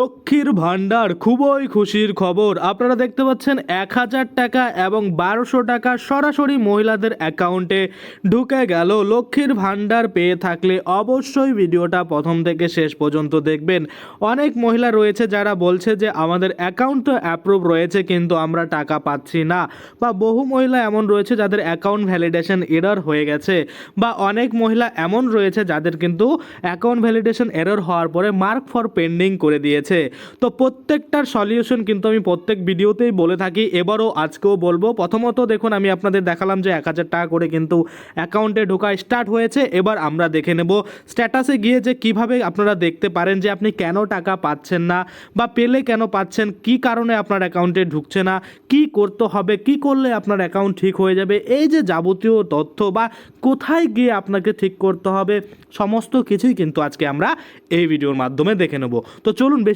লক্ষ্মীর ভাণ্ডার, খুবই খুশির খবর। আপনারা দেখতে পাচ্ছেন এক হাজার টাকা এবং বারোশো টাকা সরাসরি মহিলাদের অ্যাকাউন্টে ঢুকে গেল। লক্ষ্মীর ভাণ্ডার পেয়ে থাকলে অবশ্যই ভিডিওটা প্রথম থেকে শেষ পর্যন্ত দেখবেন। অনেক মহিলা রয়েছে যারা বলছে যে, আমাদের অ্যাকাউন্ট তো অ্যাপ্রুভ রয়েছে, কিন্তু আমরা টাকা পাচ্ছি না। বা বহু মহিলা এমন রয়েছে যাদের অ্যাকাউন্ট ভ্যালিডেশন এরর হয়ে গেছে। বা অনেক মহিলা এমন রয়েছে যাদের কিন্তু অ্যাকাউন্ট ভ্যালিডেশন এরর হওয়ার পরে মার্ক ফর পেন্ডিং করে দিয়েছে। তো প্রত্যেকটার সলিউশন কিন্তু আমি প্রত্যেক ভিডিওতেই বলে থাকি। এবারও আজকেও বলব। প্রথমত দেখুন, আমি আপনাদের দেখালাম যে এক হাজার টাকা করে কিন্তু অ্যাকাউন্টে ঢোকা স্টার্ট হয়েছে। এবার আমরা দেখে নেব স্ট্যাটাসে গিয়ে যে কীভাবে আপনারা দেখতে পারেন যে আপনি কেন টাকা পাচ্ছেন না বা পেলে কেন পাচ্ছেন, কি কারণে আপনার অ্যাকাউন্টে ঢুকছে না, কি করতে হবে, কি করলে আপনার অ্যাকাউন্ট ঠিক হয়ে যাবে, এই যে যাবতীয় তথ্য বা কোথায় গিয়ে আপনাকে ঠিক করতে হবে, সমস্ত কিছুই কিন্তু আজকে আমরা এই ভিডিওর মাধ্যমে দেখে নেব। তো চলুন, বেশি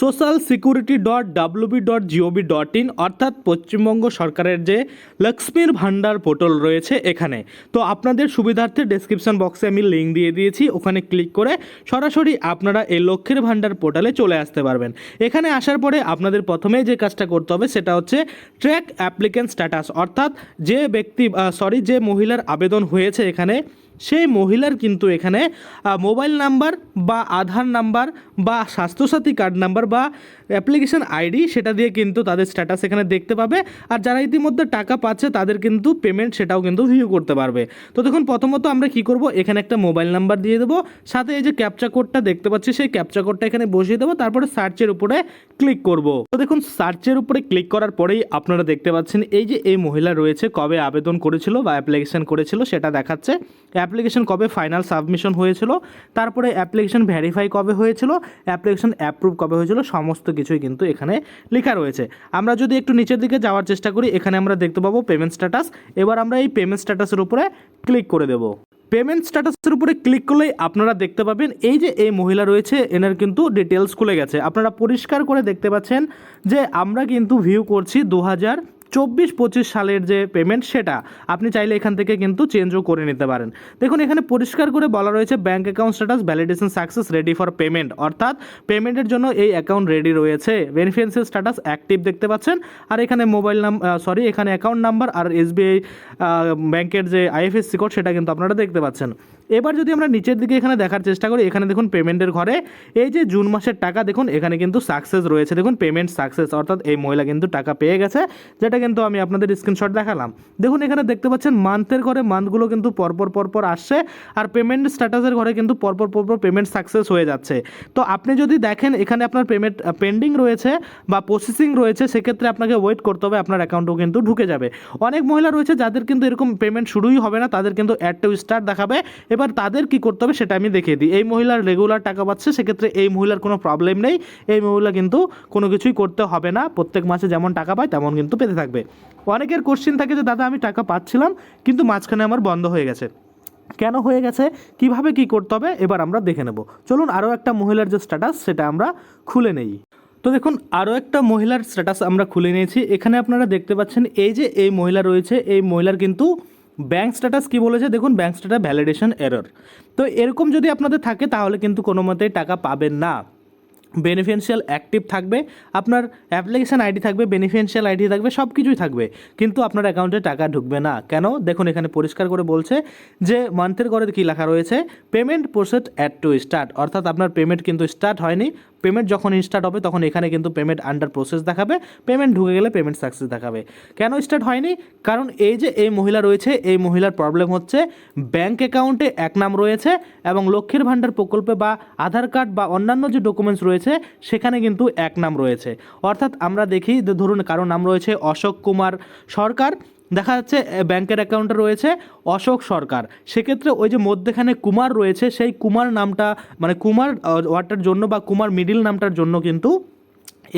social security dot WB dot GOB dot in অর্থাৎ পশ্চিমবঙ্গ সরকারের যে লক্ষ্মীর ভাণ্ডার পোর্টাল রয়েছে এখানে। তো আপনাদের সুবিধার্থে ডেসক্রিপশন বক্সে আমি লিঙ্ক দিয়ে দিয়েছি, ওখানে ক্লিক করে সরাসরি আপনারা এই লক্ষ্মীর ভাণ্ডার পোর্টালে চলে আসতে পারবেন। এখানে আসার পরে আপনাদের প্রথমে যে কাজটা করতে হবে সেটা হচ্ছে ট্র্যাক অ্যাপ্লিকেন্ট স্ট্যাটাস অর্থাৎ যে ব্যক্তি সরি যে মহিলার আবেদন হয়েছে এখানে সেই মহিলার কিন্তু এখানে মোবাইল নাম্বার বা আধার নাম্বার বা স্বাস্থ্যসাথী কার্ড নাম্বার বা অ্যাপ্লিকেশন আইডি সেটা দিয়ে কিন্তু তাদের স্ট্যাটাস এখানে দেখতে পাবে। আর যারা ইতিমধ্যে টাকা পাচ্ছে তাদের কিন্তু পেমেন্ট সেটাও কিন্তু ভিউ করতে পারবে। তো দেখুন, প্রথমত আমরা কি করব? এখানে একটা মোবাইল নাম্বার দিয়ে দেবো। সাথে এই যে ক্যাপচা কোডটা দেখতে পাচ্ছি, সেই ক্যাপচা কোডটা এখানে বসিয়ে দেবো। তারপরে সার্চের উপরে ক্লিক করব। তো দেখুন সার্চের উপরে ক্লিক করার পরেই আপনারা দেখতে পাচ্ছেন, এই যে এই মহিলা রয়েছে, কবে আবেদন করেছিল বা অ্যাপ্লিকেশন করেছিল সেটা দেখাচ্ছে। অ্যাপ্লিকেশন কবে ফাইনাল সাবমিশন হয়েছিল, তারপরে অ্যাপ্লিকেশন ভেরিফাই কবে হয়েছিল, অ্যাপ্লিকেশন অ্যাপ্রুভ কবে হয়েছিল, সমস্ত কিছুই কিন্তু এখানে লেখা রয়েছে। আমরা যদি একটু নিচের দিকে যাওয়ার চেষ্টা করি, এখানে আমরা দেখতে পাবো পেমেন্ট স্ট্যাটাস এবার আমরা এই পেমেন্ট স্ট্যাটাসের উপরে ক্লিক করে দেবো। পেমেন্ট স্ট্যাটাসের উপরে ক্লিক করলেই আপনারা দেখতে পাবেন, এই যে এই মহিলা রয়েছে, এনার কিন্তু ডিটেলস খুলে গেছে। আপনারা পরিষ্কার করে দেখতে পাচ্ছেন যে আমরা কিন্তু ভিউ করছি দু হাজার চব্বিশ পঁচিশ সালের যে পেমেন্ট সেটা আপনি চাইলে এখান থেকে কিন্তু চেঞ্জও করে নিতে পারেন। দেখুন, এখানে পরিষ্কার করে বলা রয়েছে bank account status validation success ready for payment অর্থাৎ পেমেন্টের জন্য এই অ্যাকাউন্ট রেডি রয়েছে। বেনিফিশিয়ারি স্ট্যাটাস অ্যাক্টিভ দেখতে পাচ্ছেন। আর এখানে মোবাইল নাম্বার সরি এখানে অ্যাকাউন্ট নাম্বার আর এসবিআই ব্যাংকের যে আইএফএসসি কোড সেটা কিন্তু আপনারা দেখতে পাচ্ছেন। এবার যদি আমরা নিচের দিকে এখানে দেখার চেষ্টা করি, এখানে দেখুন পেমেন্টের ঘরে, এই যে জুন মাসের টাকা, দেখুন এখানে কিন্তু সাকসেস রয়েছে। দেখুন পেমেন্ট সাকসেস অর্থাৎ এই মহিলা কিন্তু টাকা পেয়ে গেছে, যেটা কিন্তু আমি আপনাদের স্ক্রিনশট দেখালাম। দেখুন এখানে দেখতে পাচ্ছেন মান্থের ঘরে মান্থগুলো কিন্তু পরপর পরপর আসছে, আর পেমেন্ট স্ট্যাটাসের ঘরে কিন্তু পরপর পরপর পেমেন্ট সাকসেস হয়ে যাচ্ছে। তো আপনি যদি দেখেন এখানে আপনার পেমেন্ট পেন্ডিং রয়েছে বা প্রসেসিং রয়েছে, সেক্ষেত্রে আপনাকে ওয়েট করতে হবে, আপনার অ্যাকাউন্টও কিন্তু ঢুকে যাবে। অনেক মহিলা রয়েছে যাদের কিন্তু এরকম পেমেন্ট শুরুই হবে না, তাদের কিন্তু অ্যাড টু স্টার্ট দেখাবে এবার তাদের কি করতে হবে সেটা আমি দেখিয়ে দিই। এই মহিলার রেগুলার টাকা পাচ্ছে সেক্ষেত্রে এই মহিলার কোনো প্রবলেম নেই। এই মহিলা কিন্তু কোনো কিছুই করতে হবে না। প্রত্যেক মাসে যেমন টাকা পায়, তেমন কিন্তু পেতে থাকবে। অনেকের কোশ্চেন থাকে যে, দাদা, আমি টাকা পাচ্ছিলাম, কিন্তু মাঝখানে আমার বন্ধ হয়ে গেছে। কেন হয়ে গেছে? কীভাবে কি করতে হবে? এবার আমরা দেখে নেব। চলুন, আরও একটা মহিলার যে স্ট্যাটাস সেটা আমরা খুলে নেই। তো দেখুন, আরও একটা মহিলার স্ট্যাটাস আমরা খুলে নিয়েছি। এখানে আপনারা দেখতে পাচ্ছেন, এই যে এই মহিলা রয়েছে, এই মহিলার কিন্তু ব্যাঙ্ক স্ট্যাটাস কী বলেছে? দেখুন ব্যাঙ্ক স্ট্যাটাস ভ্যালিডেশন এরর তো এরকম যদি আপনাদের থাকে, তাহলে কিন্তু কোনো মতেই টাকা পাবেন না। বেনিফিশিয়াল অ্যাক্টিভ থাকবে, আপনার অ্যাপ্লিকেশান আইডি থাকবে বেনিফিশিয়াল আইডি থাকবে, সব কিছুই থাকবে। কিন্তু আপনার অ্যাকাউন্টে টাকা ঢুকবে না। কেন? দেখুন, এখানে পরিষ্কার করে বলছে যে মান্থের ঘরে কী লেখা রয়েছে? Payment process at to start অর্থাৎ আপনার পেমেন্ট কিন্তু স্টার্ট হয়নি পেমেন্ট যখন স্টার্ট হবে, তখন এখানে কিন্তু পেমেন্ট আন্ডার প্রসেস দেখাবে। পেমেন্ট ঢুকে গেলে পেমেন্ট সাকসেস দেখাবে। কেন স্টার্ট হয়নি? কারণ এই যে এই মহিলা রয়েছে, এই মহিলার প্রবলেম হচ্ছে ব্যাঙ্ক অ্যাকাউন্টে এক নাম রয়েছে এবং লক্ষ্মীর ভাণ্ডার প্রকল্পে বা আধার কার্ড বা অন্যান্য যে ডকুমেন্টস রয়েছে, সেখানে কিন্তু এক নাম রয়েছে। অর্থাৎ আমরা দেখি যে ধরুন কারও নাম রয়েছে অশোক কুমার সরকার দেখা যাচ্ছে ব্যাংকের অ্যাকাউন্টে রয়েছে অশোক সরকার। সেক্ষেত্রে ওই যে মধ্যেখানে কুমার রয়েছে, সেই কুমার নামটা মানে কুমার ওয়ার্ডটার জন্য বা কুমার মিডিল নামটার জন্য কিন্তু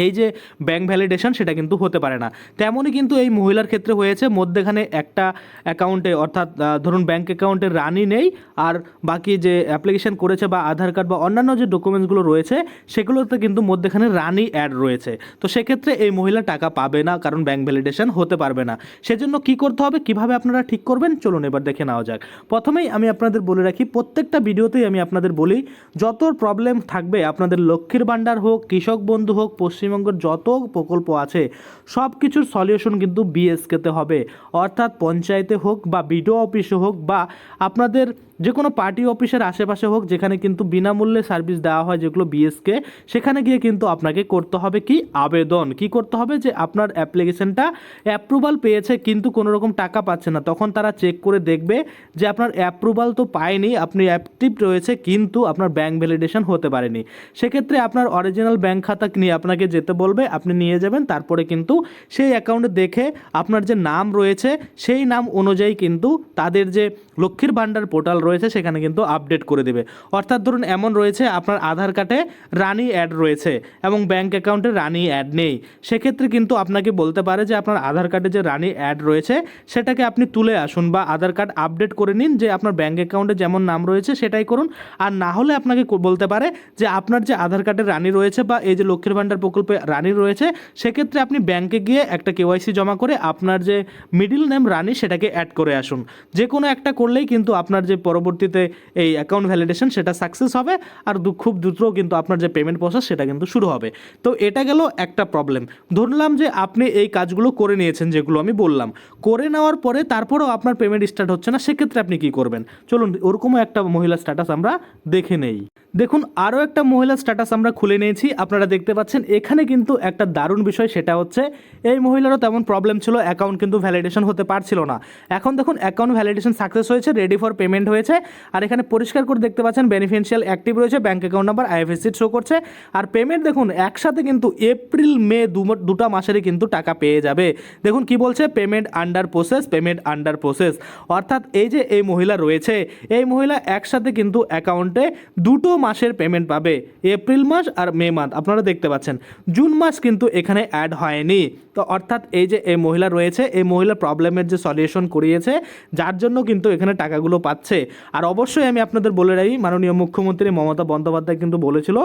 এই যে ব্যাংক ভ্যালিডেশন সেটা কিন্তু হতে পারে না। তেমনই কিন্তু এই মহিলার ক্ষেত্রে হয়েছে, মধ্যেখানে একটা অ্যাকাউন্টে অর্থাৎ ধরুন ব্যাংক অ্যাকাউন্টে রানই নেই, আর বাকি যে অ্যাপ্লিকেশন করেছে বা আধার কার্ড বা অন্যান্য যে ডকুমেন্টসগুলো রয়েছে, সেগুলোতে কিন্তু মধ্যেখানে রানই অ্যাড রয়েছে। তো সেক্ষেত্রে এই মহিলা টাকা পাবে না, কারণ ব্যাংক ভ্যালিডেশন হতে পারবে না। সেজন্য কি করতে হবে, কীভাবে আপনারা ঠিক করবেন, চলুন এবার দেখে নেওয়া যাক। প্রথমেই আমি আপনাদের বলে রাখি, প্রত্যেকটা ভিডিওতেই আমি আপনাদের বলি, যত প্রবলেম থাকবে, আপনাদের লক্ষ্মীর ভাণ্ডার হোক, কৃষক বন্ধু হোক পশ্চিমবঙ্গের যত প্রকল্প আছে, সব কিছুর সলিউশন কিন্তু বিএসকেতে হবে। অর্থাৎ পঞ্চায়েতে হোক বা বিডিও অফিসে হোক বা আপনাদের যে কোনো পার্টি অফিসের আশেপাশে হোক, যেখানে কিন্তু বিনামূল্যে সার্ভিস দেওয়া হয় যেগুলো বিএসকে সেখানে গিয়ে কিন্তু আপনাকে করতে হবে কি? আবেদন। কি করতে হবে? যে আপনার অ্যাপ্লিকেশনটা অ্যাপ্রুভাল পেয়েছে, কিন্তু কোনো রকম টাকা পাচ্ছে না। তখন তারা চেক করে দেখবে যে আপনার অ্যাপ্রুভাল তো পায়নি, আপনি অ্যাক্টিভ রয়েছে, কিন্তু আপনার ব্যাংক ভ্যালিডেশন হতে পারেনি। সেক্ষেত্রে আপনার অরিজিনাল ব্যাংক খাতা নিয়ে আপনাকে যেতে বলবে, আপনি নিয়ে যাবেন, তারপরে কিন্তু সেই অ্যাকাউন্টে দেখে আপনার যে নাম রয়েছে, সেই নাম অনুযায়ী কিন্তু তাদের যে লক্ষ্মীর ভাণ্ডার পোর্টাল রয়েছে, সেখানে কিন্তু আপডেট করে দেবে। অর্থাৎ ধরুন এমন রয়েছে, আপনার আধার কার্ডে রানি অ্যাড রয়েছে এবং ব্যাঙ্ক অ্যাকাউন্টে রানি অ্যাড নেই। সেক্ষেত্রে কিন্তু আপনাকে বলতে পারে যে আপনার আধার কার্ডে যে রানি অ্যাড রয়েছে, সেটাকে আপনি তুলে আসুন বা আধার কার্ড আপডেট করে নিন যে আপনার ব্যাঙ্ক অ্যাকাউন্টে যেমন নাম রয়েছে, সেটাই করুন। আর না হলে আপনাকে বলতে পারে যে আপনার যে আধার কার্ডে রানি রয়েছে বা এই যে লক্ষ্মীর ভাণ্ডার প্রকল্পে রানি রয়েছে, সেক্ষেত্রে আপনি ব্যাংকে গিয়ে একটা কেওয়াইসি জমা করে আপনার যে মিডিল নেম রানি, সেটাকে অ্যাড করে আসুন। যে কোনো একটা করলেই কিন্তু আপনার যে পরবর্তীতে এই অ্যাকাউন্ট ভ্যালিডেশন সেটা সাকসেস হবে আর খুব দ্রুত কিন্তু আপনার যে পেমেন্ট প্রসেস সেটা কিন্তু শুরু হবে। তো এটা গেল একটা প্রবলেম ধরলাম যে আপনি এই কাজগুলো করে নিয়েছেন যেগুলো আমি বললাম। করে নেওয়ার পরে তারপরেও আপনার পেমেন্ট স্টার্ট হচ্ছে না, সেক্ষেত্রে আপনি কি করবেন? চলুন, ওরকমও একটা মহিলা স্ট্যাটাস আমরা দেখে নেই। দেখুন, আরও একটা মহিলা স্ট্যাটাস আমরা খুলে নিয়েছি। আপনারা দেখতে পাচ্ছেন, এখানে কিন্তু একটা দারুণ বিষয়, সেটা হচ্ছে এই মহিলারও তেমন প্রবলেম ছিল অ্যাকাউন্ট কিন্তু ভ্যালিডেশন হতে পারছিল না। এখন দেখুন অ্যাকাউন্ট ভ্যালিডেশন সাকসেস হয়েছে রেডি ফর পেমেন্ট হয়েছে। আর এখানে পরিষ্কার করে দেখতে পাচ্ছেন বেনিফিশিয়াল অ্যাক্টিভ রয়েছে bank account number IFSC show করছে। আর পেমেন্ট দেখুন, একসাথে কিন্তু এপ্রিল মে দুটা মাসেরই কিন্তু টাকা পেয়ে যাবে। দেখুন, কি বলছে? Payment under process payment under process অর্থাৎ এই যে এই মহিলা রয়েছে, এই মহিলা একসাথে কিন্তু অ্যাকাউন্টে দুটো মাসের পেমেন্ট পাবে। এপ্রিল মাস আর মে মান্থ আপনারা দেখতে পাচ্ছেন। জুন মাস কিন্তু এখানে অ্যাড হয়নি। তো অর্থাৎ এই যে এই মহিলা রয়েছে, এই মহিলা প্রবলেমের যে সলিউশন করিয়েছে, যার জন্য কিন্তু এখানে টাকাগুলো পাচ্ছে। আর অবশ্যই আমি আপনাদের বলে রাখি, মাননীয় মুখ্যমন্ত্রী মমতা বন্দ্যোপাধ্যায় কিন্তু বলেছিল,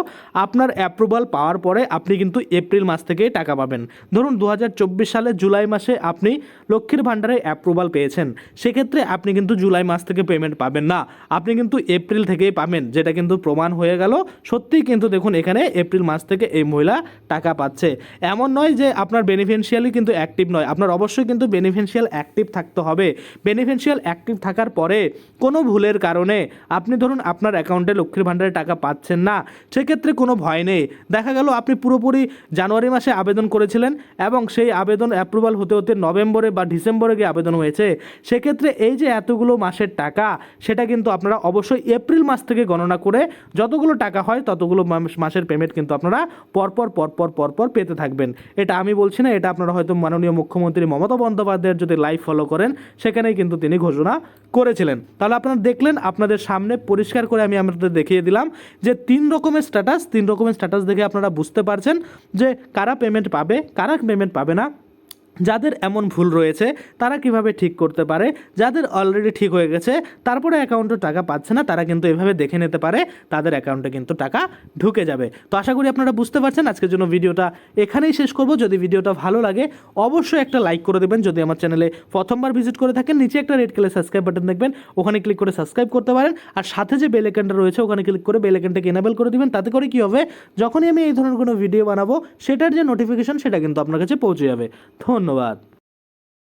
আপনার অ্যাপ্রুভাল পাওয়ার পরে আপনি কিন্তু এপ্রিল মাস থেকে টাকা পাবেন। ধরুন দু হাজার চব্বিশ সালে জুলাই মাসে আপনি লক্ষ্মীর ভাণ্ডারে অ্যাপ্রুভাল পেয়েছেন, সেক্ষেত্রে আপনি কিন্তু জুলাই মাস থেকে পেমেন্ট পাবেন না। আপনি কিন্তু এপ্রিল থেকেই পাবেন, যেটা কিন্তু প্রমাণ হয়ে গেল। সত্যিই কিন্তু দেখুন, এখানে এপ্রিল মাস থেকে এই মহিলা টাকা পাচ্ছে। এমন নয় যে আপনার বেনিফিশিয়ালি কিন্তু অ্যাক্টিভ নয়। আপনার অবশ্যই কিন্তু বেনিফিশিয়াল অ্যাক্টিভ থাকতে হবে। বেনিফিশিয়াল অ্যাক্টিভ থাকার পরে কোনো ভুলের কারণে আপনি ধরুন আপনার অ্যাকাউন্টে লক্ষ্মীর ভাণ্ডারে টাকা পাচ্ছেন না, সেক্ষেত্রে কোনো ভয় নেই। দেখা গেল আপনি পুরোপুরি জানুয়ারি মাসে আবেদন করেছিলেন এবং সেই আবেদন অ্যাপ্রুভাল হতে হতে নভেম্বরে বা ডিসেম্বরে গিয়ে আবেদন হয়েছে। সেক্ষেত্রে এই যে এতগুলো মাসের টাকা, সেটা কিন্তু আপনারা অবশ্যই এপ্রিল মাস থেকে গণনা করে যতগুলো টাকা হয় ততগুলো মাস- মাসের পেমেন্ট কিন্তু আপনারা পরপর পরপর পরপর পেতে থাকবেন। এটা আমি বলছি না, এটা আপনারা হয়তো মাননীয় মুখ্যমন্ত্রী মমতা বন্দ্যোপাধ্যায়ের যদি লাইভ ফলো করেন, সেখানেই কিন্তু তিনি ঘোষণা করেছিলেন। তাহলে আপনারা দেখলেন, আপনাদের সামনে পরিষ্কার করে আমি আপনাদের দেখিয়ে দিলাম যে তিন রকমের স্ট্যাটাস তিন রকমের স্ট্যাটাস দেখে আপনারা বুঝতে পারছেন যে কারা পেমেন্ট পাবে, কারা পেমেন্ট পাবে না। যাদের এমন ভুল রয়েছে, তারা কীভাবে ঠিক করতে পারে? যাদের অলরেডি ঠিক হয়ে গেছে, তারপরে অ্যাকাউন্টে টাকা পাচ্ছে না, তারা কিন্তু এভাবে দেখে নিতে পারে, তাদের অ্যাকাউন্টে কিন্তু টাকা ঢুকে যাবে। তো আশা করি আপনারা বুঝতে পারছেন, আজকের জন্য ভিডিওটা এখানেই শেষ করব। যদি ভিডিওটা ভালো লাগে, অবশ্যই একটা লাইক করে দেবেন। যদি আমার চ্যানেলে প্রথমবার ভিজিট করে থাকেন, নিচে একটা রেড কালার সাবস্ক্রাইব বাটন দেখবেন, ওখানে ক্লিক করে সাবস্ক্রাইব করতে পারেন। আর সাথে যে বেল আইকনটা রয়েছে, ওখানে ক্লিক করে বেল আইকনটাকে এনেবেল করে দেবেন। তাতে করে কী হবে? যখনই আমি এই ধরনের কোনো ভিডিও বানাবো, সেটার যে নোটিফিকেশন সেটা কিন্তু আপনার কাছে পৌঁছে যাবে। ধন্যবাদ।